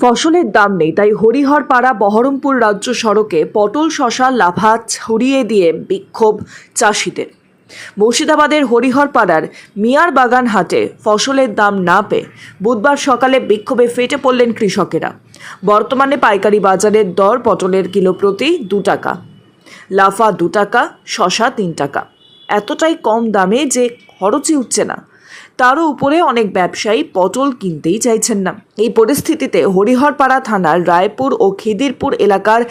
ফসলের দাম নেই, তাই হরিহরপাড়া বহরমপুর রাজ্য সড়কে পটল শশা লাভা ছড়িয়ে দিয়ে বিক্ষোভ চাষিদের। মুর্শিদাবাদের হরিহরপাড়ার মিয়ার বাগান হাটে ফসলের দাম না পেয়ে বুধবার সকালে বিক্ষোভে ফেটে পড়লেন কৃষকেরা। বর্তমানে পাইকারি বাজারের দর পটলের কিলো প্রতি দু টাকা, লাফা দু টাকা শশা তিন টাকা। এতটাই কম দামে যে খরচই উঠছে না। তারও উপরে অনেক ব্যবসায়ী পটল কিনতেই চাইছেন না। এই পরিস্থিতিতে হরিহরপাড়া থানার রায়পুর ও খিদিরপুর এলাকার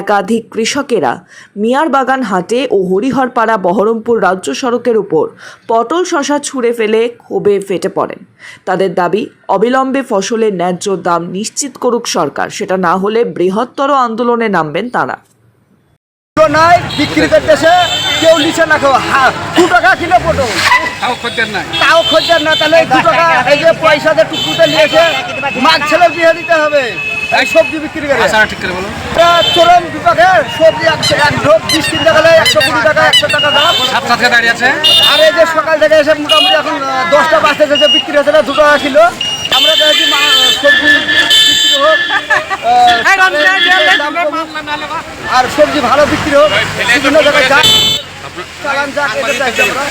একাধিক কৃষকেরা মিয়ার বাগান হাটে ও হরিহরপাড়া বহরমপুর রাজ্য সড়কের উপর পটল শশা ছুঁড়ে ফেলে ক্ষোভে ফেটে পড়েন। তাদের দাবি, অবিলম্বে ফসলের ন্যায্য দাম নিশ্চিত করুক সরকার, সেটা না হলে বৃহত্তর আন্দোলনে নামবেন তারা। নাই, বিক্রি করতেছে, কেউ নিচে না কেউ দু টাকা কিলো পটল। তাও খদ্দের নাই। তাও না তাহলে এই দু টাকা এই যে পয়সা দিয়ে টুকটুতে নিয়েছে মাছ ছেলে বিয়ে দিতে হবে। এই সবজি বিক্রি করে। আসাটা ঠিক করে বলো। এটা চরম বিপাকে সবজি একশো এক ঢোক বিশ কিনতে গেলে একশো কুড়ি টাকা একশো টাকা দাম। সাত সাতকে দাঁড়িয়ে আছে। আর এই যে সকাল থেকে এসে মোটামুটি এখন দশটা যে বিক্রি হচ্ছে না দু টাকা কিলো আমরা চাইছি সবজি বিক্রি হোক আর সবজি ভালো বিক্রি হোক বিভিন্ন জায়গায় যাক চালান যাক এটা চাইছি আমরা।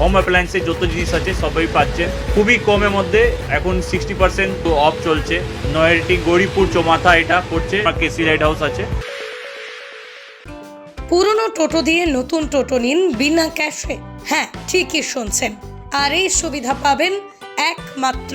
হোম অ্যাপ্লায়েন্সের যত জিনিস আছে, সবই পাচ্ছেন খুবই কমের মধ্যে এখন সিক্সটি পার্সেন্ট অফ চলছে। নয়ারটি গৌরীপুর চৌমাথা এটা পড়ছে কেসি লাইট হাউস আছে। পুরনো টোটো দিয়ে নতুন টোটো নিন বিনা ক্যাশে হ্যাঁ ঠিকই শুনছেন। আর এই সুবিধা পাবেন একমাত্র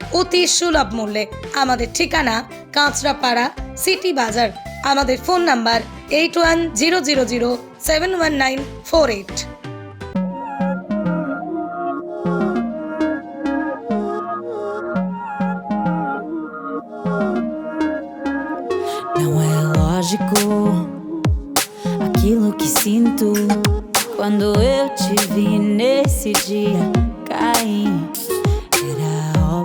অতি সুলভ মূল্যে। আমাদের ঠিকানা কাঁচরাপাড়া সিটি বাজার। আমাদের phone number eight one zero zero zero seven one nine four eight aquilo que sinto quando eu te vi nesse dia cair.